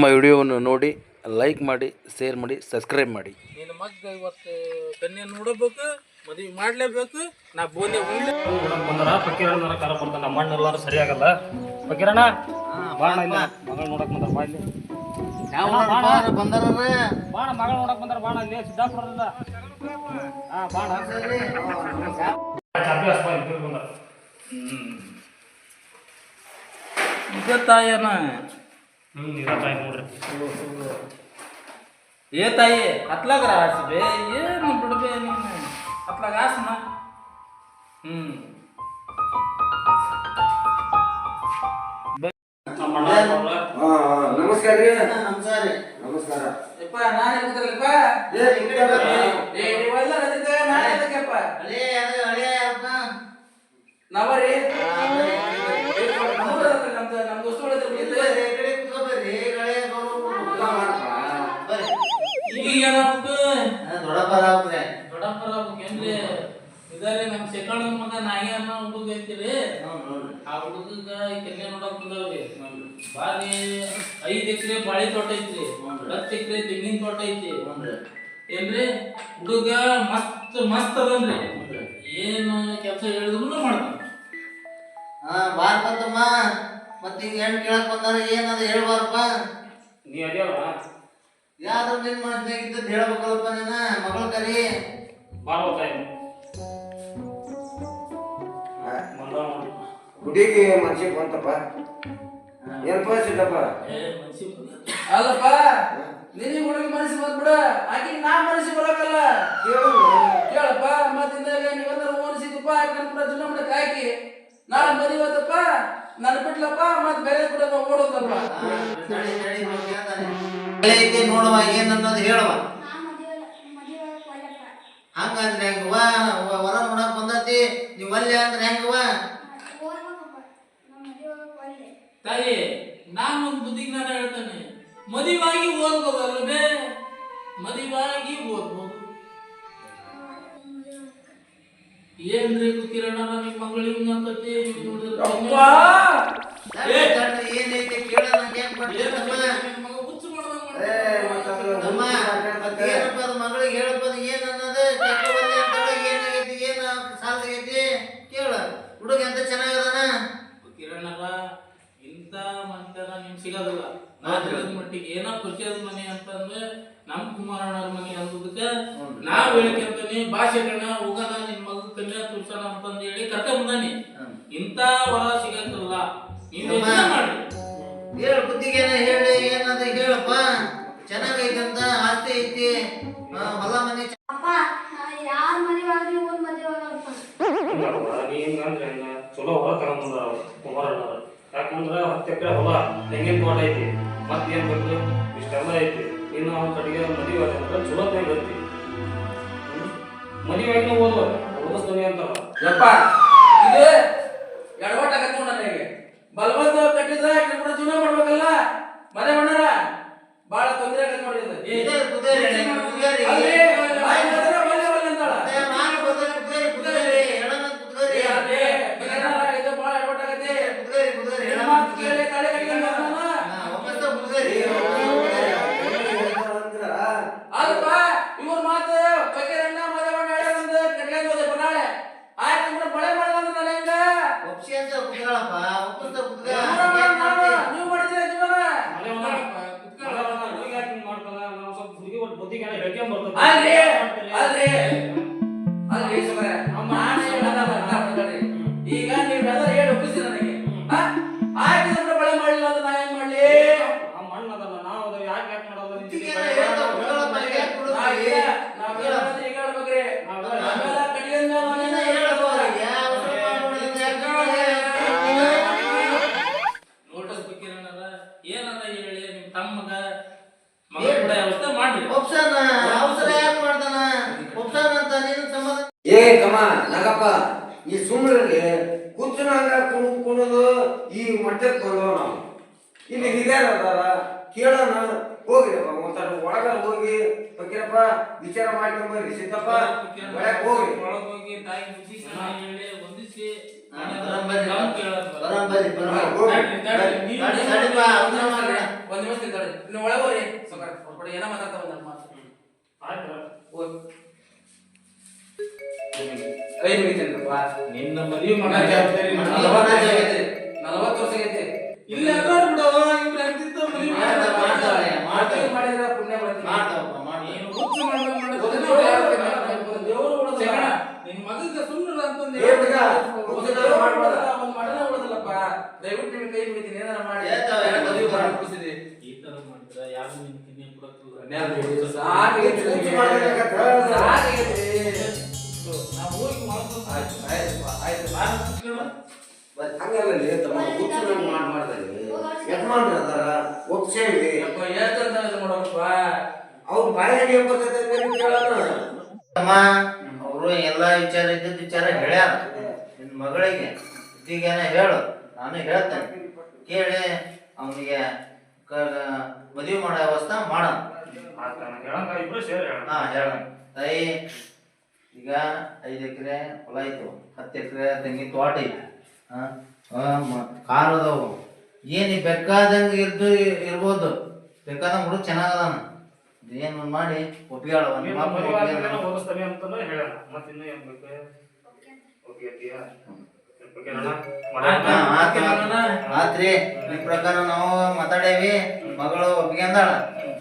ನಮ್ಮ ವಿಡಿಯೋವನ್ನು ನೋಡಿ ಲೈಕ್ ಮಾಡಿ ಶೇರ್ ಮಾಡಿ ಸಬ್ಸ್ಕ್ರೈಬ್ ಮಾಡಿ. ನೀನು ಮಗ್ಗ ಇವತ್ತು ಕನ್ಯಾ ನೋಡಬೇಕು ಮದುವೆ ಮಾಡಲೇಬೇಕು ನಾ ಬೋನೆ ಉಣ್ಲೆ ಬಂದಾರ? ಫಕೀರಣ್ಣರ ಕಾರ ಬರ್ತಾನ ನಮ್ಮ ಮಣ್ಣು ಎಲ್ಲಾರು ಸರಿ ಆಗಲ್ಲ. ಫಕೀರಣ್ಣ ಬಾಣ ಇಲ್ಲ. ಮಗಳು ನೋಡಕ್ ಬಂದಾರ ಬಾ ಇಲ್ಲಿ. ಬಂದಾರ ಬಾಣ ಮಗಳ ನೋಡಕ್ ಬಂದಾರ ಬಾಣ ಇಲ್ಲಿ. ಸಿದ್ದಾಪುರದಿಂದ. ಹಾ ಬಾಣ ಚಾಪಿ ಹಸ್ಪ ಇಲ್ಲಿ ಬಂದಾರ ಇದ ತಾಯನ ಹ್ಮ್ ಇರತ್ತಾಯ್ತು ನೋಡ್ರಿ. ಏ ತಾಯಿ ಹತ್ಲಾಗ್ರ ಆಸಿಬೆ ಏನು ಬಿಡ್ಬೆ ನೀನು. ಹತ್ಲಾಗ ಆಸನ ಅವ್ರ ನಮಸ್ಕಾರ ರೀ. ನಮಸ್ಕಾರ. ನಮಸ್ಕಾರ ಯಪ್ಪ ನಾನು ಹೇಳ್ತಾರಲ್ಲಪ್ಪ ಏ ಕಡೆ ಬರ್ರಿ. ಏ ನೀವೆಲ್ಲ ರಜತೆ ನಾನು ಅದು ಹಳೆ ಅಪ್ಪ. ನಾವರಿ? ತೋಟ ಐತ್ರಿ. ಹತ್ತು ಎಕರೆ ತೆಂಗಿನ ತೋಟ ಐತಿ. ಏನ್ರಿ? ಹುಡುಗ ಮಸ್ತ್ ಮಸ್ತ್ ಅದನ್ರಿ. ಏನು ಕೆಲಸ ಹೇಳಿದ್ರು ಮಾಡ್ತಾನ. ಹಾ, ಬಾರ್ ಬಂತಮ್ಮ. ಮತ್ತ್ ಈಗ ಹೆಣ್ ಕೇಳಕ್ ಬಂದಾರ ಏನದ ಹೇಳ್ಬಾರಪ್ಪ. ನೀ ಅದೇವ ಯಾರು ನಿನ್ ಇದ್ದದ್ದು ಹೇಳ್ಬೇಕಲ್ಲಪ್ಪ ನೀನ ಮಗಳ ಕರಿ. ಬಾರ್ಬೋತಾಯಿ ಹುಡುಗಿ ಮನ್ಸಿಗೆ ಬಂತಪ್ಪ? ಏನಪ್ಪ ಸಿದ್ದಪ್ಪ ಏ ಮನ್ಸಿ ಅಲ್ಲಪ್ಪ ನಿನಗೆ ಹುಡುಗಿ ಮನಸ್ಸು ಬಂದ್ಬಿಡ. ಆಕಿ ನಾ ಮನಸ್ಸು ಬರಕಲ್ಲ. ಕೇಳಪ್ಪ ಮತ್ತಿಂದಾಗ ಓದಿಸಿದಪ್ಪ ಆಕಿ ಕೂಡ ಜೀವನ ಮಾಡಕ್ ಹಾಕಿ ನಾಳೆ ಮದುವೆ ನನ್ ನನ್ನ ಬಿಟ್ಲಪ್ಪ ಮತ್ ಬೇರೆ ಕೂಡ ಓಡೋದಪ್ಪ. ನೋಡುವ ಏನನ್ನೋದು ಹೇಳುವ. ಹಂಗಂದ್ರೆ ಹೆಂಗವ್ವ ಹೊರ ವರ ನೋಡಕ್ ಬಂದತಿ ನೀವ್ ಒಲ್ಲೆ ಅಂದ್ರೆ ಹೆಂಗವ್ವ ತಾಯಿ ನಾನು ಒಂದು ಬುದ್ಧಿಗೆ ನಾನು ಹೇಳ್ತಾನೆ. ಮದುವಾಗಿ ಓದ್ಬೋದಲ್ವೇ ಮದುವಾಗಿ ಓದ್ಬೋದು ಏನ್ರಿ ಕಿರಣ ನಿಮ್ ಮಗಳಿಗೆ ನೋಡಿದ್ರೆ ಏನೈತೆ ಕೇಳೋಣ ಏನೈತಿ ಕೇಳ ನಂಗೆ ಹೆಂಗ್ ಬರ್ತಿತ್ತಮ್ಮ? ಮಗ ಹುಚ್ಚು ಮಾಡ್ದಂಗ್ ಏ, ಮಾಡ್ತಾನೆ. ಮತ್ತ್ ಅದು ಅಮ್ಮ, ಮಾತಾಡ್ತೈತೆ. ಏನಪ್ಪ ಅದು ಮಗಳಿಗೆ ಹೇಳಪ್ಪ ಅದು ಏನ್ ಅನ್ನೋದು ಕೆಟ್ಟ ಒಲ್ಲೆ ಅಂತಾಳ, ಏನಾಗೈತಿ ಏನ ಸಾಲ್ದಾಗೈತಿ ಕೇಳ ಹುಡುಗ ಎಂತ ಚೆನ್ನಾಗದಾನ ಕಿರಣರ ಇಂಥ ಮಂತನ ನಿಮ್ ಸಿಗೋದಿಲ್ಲ ನಾ ತಿಳಿದ ಮಟ್ಟಿಗೆ ಏನೋ ಪರಿಚಯದ ಮನೆ ಅಂತಂದ್ರೆ ನಮ್ ಕುಮಾರಣ್ಣರ ಮನೆ ಅನ್ನೋದಕ್ಕ ನಾವ್ ಹೇಳ್ಕೊಂತಾನೆ ಭಾಷೆ ಕಣ ಹೋಗಣ ನಿನ್ ಮಗ ಕನ್ಯಾ ತುಳ್ಸೋಣ ಅಂತಂದ್ ಹೇಳಿ ಕರ್ಕೊಂಡ್ ಬಂದಾನಿ. ಇಂತ ವರ ಸಿಗತ್ತಲ್ಲ ನೀವು ಯೋಚ್ನೆ ಮಾಡಿ ಹೇಳ ಬುದ್ಧಿಗೇನ ಹೇಳಿ ಏನದ ಹೇಳಪ್ಪ. ಚೆನ್ನಾಗೈತಂತ ಆಸ್ತಿ ಐತಿ. ಹೊಲ ಮನೆ ಅಪ್ಪ ಯಾರ ಮದುವೆ ಆಗ್ಲಿ ಒಂದ್ ಮದುವೆ ಆಗಲ್ಲಪ್ಪ ಹಿಂಗಲ್ವಾ? ನೀ ಚಲೋ ಹೊಲ ತಗೊಂಡ್ ಯಾಕಂದ್ರ ಹತ್ತು ಎಕರೆ ಹೊಲ ತೆಂಗಿನ ತೋಟ ಐತಿ. ಮತ್ ಏನ್ ಬರ್ತದೆ ಇಷ್ಟೆಲ್ಲ ಐತಿ. ಇನ್ನು ಅವ್ನ ಕಡೆಗೆ ಮದುವೆ ಅಂದ್ರೆ ಚಲೋ ತೆಗೆ ಬರ್ತಿ ಮದುವೆ ಆಗಿ ಓದುವ ಓದಿಸ್ತಾನೆ ಅಂತಾರ. ಯಪ್ಪ ಇದು ಎಡವಟ್ ಆಗತ್ತೆ ನೋಡ ನನಗೆ. ಬಲವಂತ ಕಟ್ಟಿದ್ರ ಕೂಡ ಜೀವನ ಮಾಡ್ಬೇಕಲ್ಲ? ಮನೆ ಮಣ್ಣರ? ಬಾಳ ತೊಂದ್ರೆ ಆಗತ್ತೆ ನೋಡಿ ಕೂತ್ನಾಗ ಕುಣು ಕುಣದು ಈ ಮಟ್ಟಕ್ಕೆ ಬಂದವ ನಾವು. ಇಲ್ಲಿ ಹಿರಿಯರ ಅದಾರ ಕೇಳೋಣ ಹೋಗ್ರಿ ಒಂಥರ ಒಳಗ ಹೋಗಿ ಬಗ್ಗೆಪ್ಪ ವಿಚಾರ ಮಾಡ್ಕೊಂಡ್ ಬರ್ರಿ. ಸಿದ್ದಪ್ಪ ಒಳಗ್ ಹೋಗ್ರಿ. ಒಳಗ್ ಹೋಗಿ ತಾಯಿ. ಒಂದ್ ನಿಮಿಷ ತಡಿ ನೀವು ಒಳಗೆ ಹೋಗ್ರಿ. ಸಾವ್ಕಾರ ಹೊರಗಡೆ ಏನೋ ಮಾತಾಡ್ತಾ ಬಂದ ಮಾತು. ಆಯ್ತು. ಹೋಗಿ. ಕೈ ಮುಗಿತೇನ್ರಪ್ಪ ನಿನ್ನ ಮದುವೆ ಮಾಡೋ ಜವಾಬ್ದಾರಿ ನಲವತ್ತು ವರ್ಷ ಆಗೈತೆ. ಇಲ್ಲ ಬಿಡು ಇವ್ರು ಎಂತಿಂತ ಮದುವೆ ಮಾಡ್ತಾವೆ. ಮಾಡಿದ್ರೆ ಪುಣ್ಯ ಬರ್ತೀನಿ ಮಾಡ್ತಾವಪ್ಪ ಏನು ನೀನು ಹುಚ್ಚು ಗೊತ್ತಿಲ್ಲ, ದೇವ್ರು ಯಾರು ಹೊಡೆದ- ದೇವ್ರು ಹೊಡೆದ. ಜಗಳ. ನಿನ್ ಮಗಂಗೆ ಸುಮ್ಮನೆ ಅಂತಂದು ಮಾಡ್ಬೇಡ. ಉಳಿದಲ್ಲಪ್ಪ ದಯವಿಟ್ಟು ಲೇ ತಮ್ಮ ಹುಚ್ಚು ನಂಗ್ ಮಾಡ್ ಮಾಡ್ತಾರೆ. ಯಜಮಾನ್ರು ಅದಾರ ಒಪ್ಸೇವಿ ಅವ್ರ ಅವರು ಎಲ್ಲ ವಿಚಾರ ಇದ್ದಿದ್ದ ವಿಚಾರ ಹೇಳ್ಯಾರ. ನಿನ್ ಮಗಳಿಗೆ ಈಗೇನ ಹೇಳು ನಾನು ಹೇಳ್ತೇನೆ. ಕೇಳಿ ಅವನಿಗೆ ಮದುವೆ ಮಾಡೋ ವ್ಯವಸ್ಥೆ ಮಾಡೋಣ. ಆಯ್ತು ನಾನು ಹೇಳಂಗ ಇಬ್ರು ಸೇರಿ ಹೇಳೋಣ. ಹಾ ಹೇಳ ತಾಯಿ ಈಗ ಐದು ಎಕರೆ ಹೊಲ ಇತ್ತು ಹತ್ತು ಎಕರೆ ತೆಂಗಿನ ತೋಟ ಐತಿ. ಹಾ ಆ, ಮ- ಕಾರ್ ಅದಾವು ಏನು ಬೇಕಾದಂಗೆ ಇದ್ದು ಇರ್ಬೋದು. ಬೇಕಾದಂಗೆ ಹುಡುಗ ಚೆನ್ನಾಗದಾನ. ಏನು ಮಾಡಿ ಒಪ್ಪಿಗೆ ಹೇಳವ ನೀನು ನಿಮ್ಮ ಅಪ್ಪ ಮದುವೆ ಒಪ್ಪಿಗೆ ಆದ್ಮೇಲೆ ಹೇಳವ. ಹೋಗಿಸ್ತಾನೆ ಅಂತಂದ್ರೆ ಹೇಳೋಣ. ಮತ್ತೆ ಇನ್ನೂ ಏನ್ ಬೇಕು? ಓಕೆ ಓಕೆಯಾ ಓಕೆ ಅಣ್ಣ. ಹಾ, ಆತ್ ಆತ್. ಆತ್ರಿ ನಿಮ್ ಪ್ರಕಾರ ನಾವು ಮಾತಾಡೇವಿ. ಮಗಳು ಒಪ್ಪಿಗೆ ಅಂದಾಳ.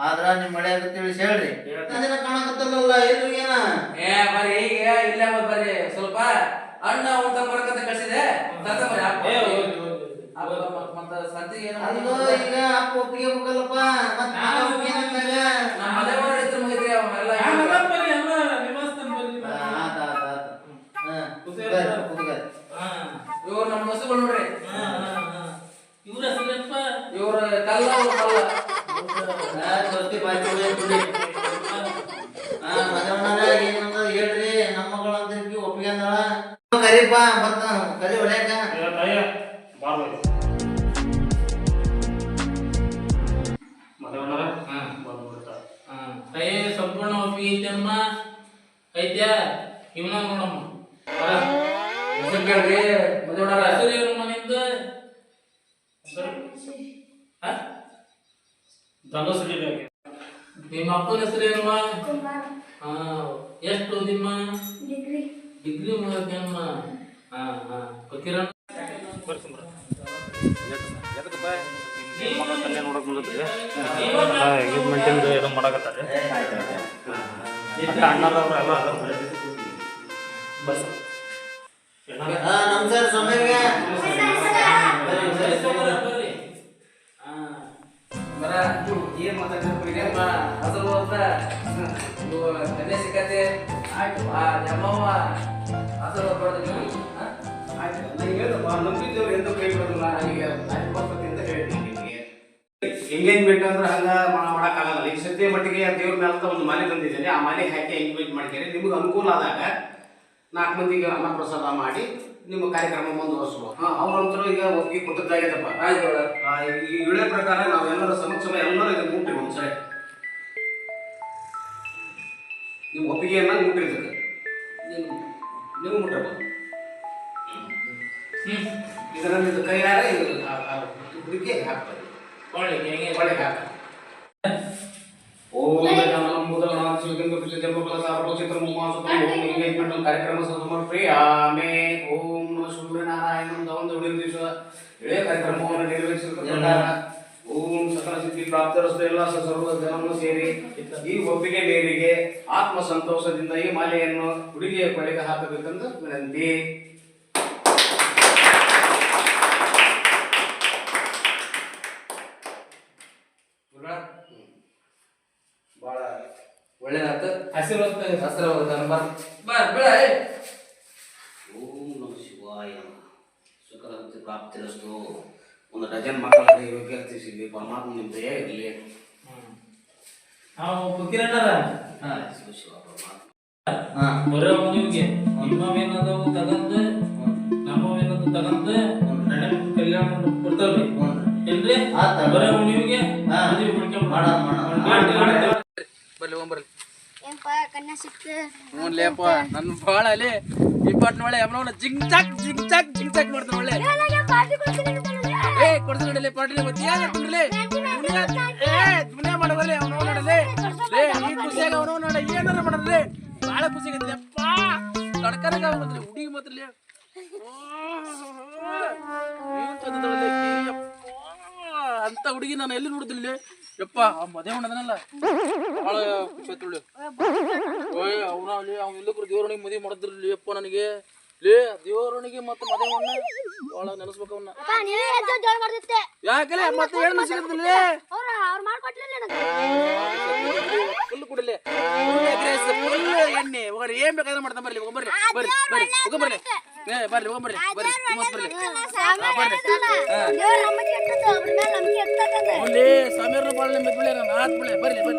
ಆದ್ರ ನಿಮ್ ಮಳೆ ಅಂತ ತಿಳಿಸಿ ಹೇಳ್ರಿ. ಅದನ್ನ ಕಾಣಕತ್ತಲ್ಲ ಏನು ಏನ ಏ ಬರ್ರಿ ಈಗ ಇಲ್ಲ ಬರ್ರಿ. ಸ್ವಲ್ಪ ಅಣ್ಣ ಊಟ ಮಾಡಕಂತ ಕಳ್ಸಿದೆ? ಕಳಿಸಿದೆ ಬರ್ರಿ ಅಪ್ಪ. ಮತ್ತ ಏನು ಅಲ್ಲೋ ಈಗ ಅಪ್ಪ ಒಪ್ಪಿಗೆ ಹೋಗಲ್ಲಪ್ಪ ಮತ್ತ್ ನಾನು? ನಮ್ಮ ಮನೆ ಇದ್ರ ಮುಗಿದ್ರಿ ಅವನ್ನೆಲ್ಲ ಹೆಸರು ಕೇಳ್ರಿ ಮದುವೆ ಹೆಸರು ಏನು ಮನೆಯಿಂದ ನಿಮ್ಮ ಅಪ್ಪನ ಹೆಸರು ಏನಮ್ಮ? ಹಾ ಎಷ್ಟು ನಿಮ್ಮ? ಡಿಗ್ರಿ. ಡಿಗ್ರಿ ಮುಗಿದಮ್ಮ ಹಾ ಹಾ. ಗೊತ್ತಿರ ನೋಡಕ್ ಬಂದಿದ್ರಿ ಎಂಗೇಜ್ಮೆಂಟಿಂದ ಏನೋ ಮಾಡಕತ್ತಾರೆ ಅದಾರ ಬಸ್ ನಮಸ್ಕಾರ ಹಾ ಬರ ಏನ್ ಮಾತಾಡ್ತಿರ್ತೀರಿ ಏನಮ್ಮ ಅಸಲು ಇವು ಕನ್ಯೆ ಸಿಕ್ಕತ್ತೆ ಆಯ್ತು ಆ ಜಮ್ಮವ್ವ ಅಸಲು ಆಯ್ತು ಹೇಳಪ್ಪ ನಂಬಿದ್ದವ್ರು ಎಂದೂ ಕೈ ಬಿಡೋದಿಲ್ಲ ನನಗೆ ಅಂತ ಹೇಳ್ತೀನಿ ನಿಮಗೆ ಎಂಗೇಜ್ಮೆಂಟ್ ಅಂದ್ರೆ ಹಂಗ ಮಾಡಕ್ಕಾಗಲ್ಲ. ಈ ಸದ್ಯ ಮಟ್ಟಿಗೆ ದೇವ್ರ ಮೇಲೆ ಒಂದು ಮಾಲೆ ತಂದಿದ್ದೀನಿ. ಆ ಮಾಲೆ ಹಾಕಿ ಎಂಗೇಜ್ಮೆಂಟ್ ಮಾಡ್ತೀನಿ ನಿಮ್ಗೆ ಅನುಕೂಲ ಆದಾಗ ನಾಲ್ಕು ಮಂದಿಗೆ ಅನ್ನ ಪ್ರಸಾದ ಮಾಡಿ ನಿಮ್ಮ ಕಾರ್ಯಕ್ರಮ ಮುಂದುವರಿಸುವ ಹಾಂ ಅವ್ರಂತರೂ ಈಗ ಒಪ್ಪಿಗೆ ಕೊಟ್ಟದ್ದಾಗಿದ್ದಪ್ಪ ಆಯ್ತು ನೋಡ ಆ, ಈ ಇಳೆ ಪ್ರಕಾರ ನಾವೆಲ್ಲರ ಸಮಕ್ಷಮ ಎಲ್ಲರೂ ಈಗ ಮುಟ್ಟಿವಿ ಒಂದು ಒಂದ್ಸರಿ. ನಿಮ್ಮ ಒಪ್ಪಿಗೆಯನ್ನ ಮುಟ್ಟಿರ್ತದೆ ನೀವು ನೀವು ಹ್ಮ್ ಇದರಲ್ಲಿ ಇದು ಕೈಯಾರೆ ಇದು ಹುಡುಗಿ ಹಾಕ್ತಾರೆ. ಒಳ್ಳೆ ಹೆಂಗೆ ಒಳಗೆ ಹಾಕ ಓ ನಮಃ ಶಿವಗಂಗ ಕೃಷ್ಣ ಜನ್ಮಫಲ ಸಾರ್ವ ಚಿತ್ರ ಮುಮಾಸುತ ಓಂ ಎಂಗೇಜ್ಮೆಂಟ್ ಕಾರ್ಯಕ್ರಮ ಸಮರ್ಪಯಾಮೆ ಓಂ ನಮಃ ಸೂರ್ಯನಾರಾಯಣ ಒಂದು ಉಳಿದ ದಿವಸ ಇಳೆ ಕಾರ್ಯಕ್ರಮವನ್ನು ನೆರವೇರಿಸಿದ ಓಂ ಸಕಲ ಸಿದ್ಧಿ ಪ್ರಾಪ್ತರಸ್ತು ಎಲ್ಲ ಸರ್ವ ಜನವನ್ನು ಸೇರಿ ಈ ಒಪ್ಪಿಗೆ ಮೇರೆಗೆ ಆತ್ಮ ಸಂತೋಷದಿಂದ ಈ ಮಾಲೆಯನ್ನು ಹುಡುಗಿಯ ಕೊಳಗೆ ಹಾಕಬೇಕೆಂದು ವಿನಂತಿ. ಆಶೀರ್ವಾದ ಹಸಿರು ಬರ್ ಬರ್ ಬೇಡ. ಓಂ ನಮ ಶಿವಾಯ ಸಿದ್ಧಿ ಪ್ರಾಪ್ತಿರಸ್ತು ಒಂದು ಡಜನ್ ಮಕ್ಕಳಿಗೆ ಯೋಗ್ಯ ಸಿಗಲಿ ಪರಮಾತ್ಮ ನಿಮ್ಮ ದಯ ಇರಲಿ ನಾವು ಫಕೀರಣ್ಣರ ಹಾ. ಶಿವ ಶಿವ ಪರಮಾತ್ಮ. ಹಾ. ಬರೋ ಮನೆಗೆ ನಿಮ್ಮವೇನದವು ತಗಂದ ನಮ್ಮವೇನದು ತಗಂದ ಕಲ್ಯಾಣ ಏನ್ರಿ. ಬರೋ ಮನೆಗೆ ಹಾ. ಮದುವೆ ಮಾಡ್ಕೊಂಡ್ ಮಾಡೋಣ, ಮಾಡೋಣ. ಡೇಟ್ ಹೇಳ್ತೇವೆ. ಬರ್ಲಿ ಹೋಗ್ಬರ್ಲಿ ಏನಪ್ಪ ಕನ್ಯಾ ಸಿಕ್ತು ಹ್ಞೂ ಲೇಪ ನನ್ನ ಭಾಳ ಅಲ್ಲಿ ಇಪ್ಪತ್ತು ಒಳ್ಳೆ ಯಮನವನ್ನ ಜಿಂಗ್ ಚಾಕ್ ಜಿಂಗ್ ಚಾಕ್ ಜಿಂಗ್ ಚಾಕ್ ಮಾಡ್ತಾನೆ ಒಳ್ಳೆ ಪಾರ್ಟಿ ಕೊಡ್ತೀನಿ ಏ ಕೊಡ್ಸ ನಡಲೆ ಪಾಟ್ಲಿ ಮತ್ತೆ ಏನ್ ತಿಂದ್ರಲೆ ಏ ದುನಿಯಾ ಮಾಡಬರ್ಲಿ ಅವನು ನೋಡಲೆ ಲೇ ಈ ಖುಷಿಯಾಗ ಅವನು ನೋಡ ಏನಾರ ಮಾಡಲೆ ಬಾಳ ಖುಷಿ ಆಗೈತಿ ಅಪ್ಪ ಕಡ್ಕರಗ ಅವನದ್ರಿ ಹುಡುಗಿ ಮಾತ್ರ ಅಂತ ಹುಡುಗಿ ನಾನು ಎಲ್ಲಿ ನೋಡಿದಿಲ್ಲ ಯಪ್ಪ ಆ ಮದುವೆ ಮಾಡದನಲ್ಲ ಭಾಳ ಖುಷಿ ಆಯ್ತು ನೋಡಿ. ಓಯ್ ಅವನ ಅಲ್ಲಿ ಅವ್ನ ಎಲ್ಲಕ್ರು ದೇವ್ರನಿಗೆ ಮದುವೆ ಮಾಡಿದ್ರಲ್ಲಿ ಯಪ್ಪ ನನಗೆ. ಲೇ ದೇವರಣಿಗೆ ಮತ್ತೆ ಮದುವೆ ಅವನ್ನ ಭಾಳ ನೆನೆಸ್ಬೇಕು ಅವನ್ನ ಯಾಕಲೆ ಮತ್ತೆ ಏನು ಅವ್ರ ಅವ್ರು ಮಾಡ್ಕೊಟ್ಲಿಲ್ಲ ಕುಡಲೆ ಫುಲ್ ಎಣ್ಣೆ ಹೋಗ್ರಿ ಏನ್ ಬೇಕಾದ್ರೆ ಮಾಡ್ತಾ ಬರ್ಲಿ ಹೋಗ್ಬರ್ರಿ ಬರ್ರಿ ಬರ್ರಿ ಹೋಗ್ಬರ್ರಿ ಏ ಬರ್ಲಿ ಹೋಗ್ಬರ್ರಿ ಬರ್ರಿ ನಿಮ್ಮತ್ ಬರ್ಲಿ ಬರ್ರಿ ಅಲ್ಲಿ ಸಮೀರ್ನ ಬಾಳ ನಂಬಿದ್ ಬಿಳೆ ನಾನು ಆತ್ ಬಿಳೆ ಬರ್ಲಿ ಬರ್ಲಿ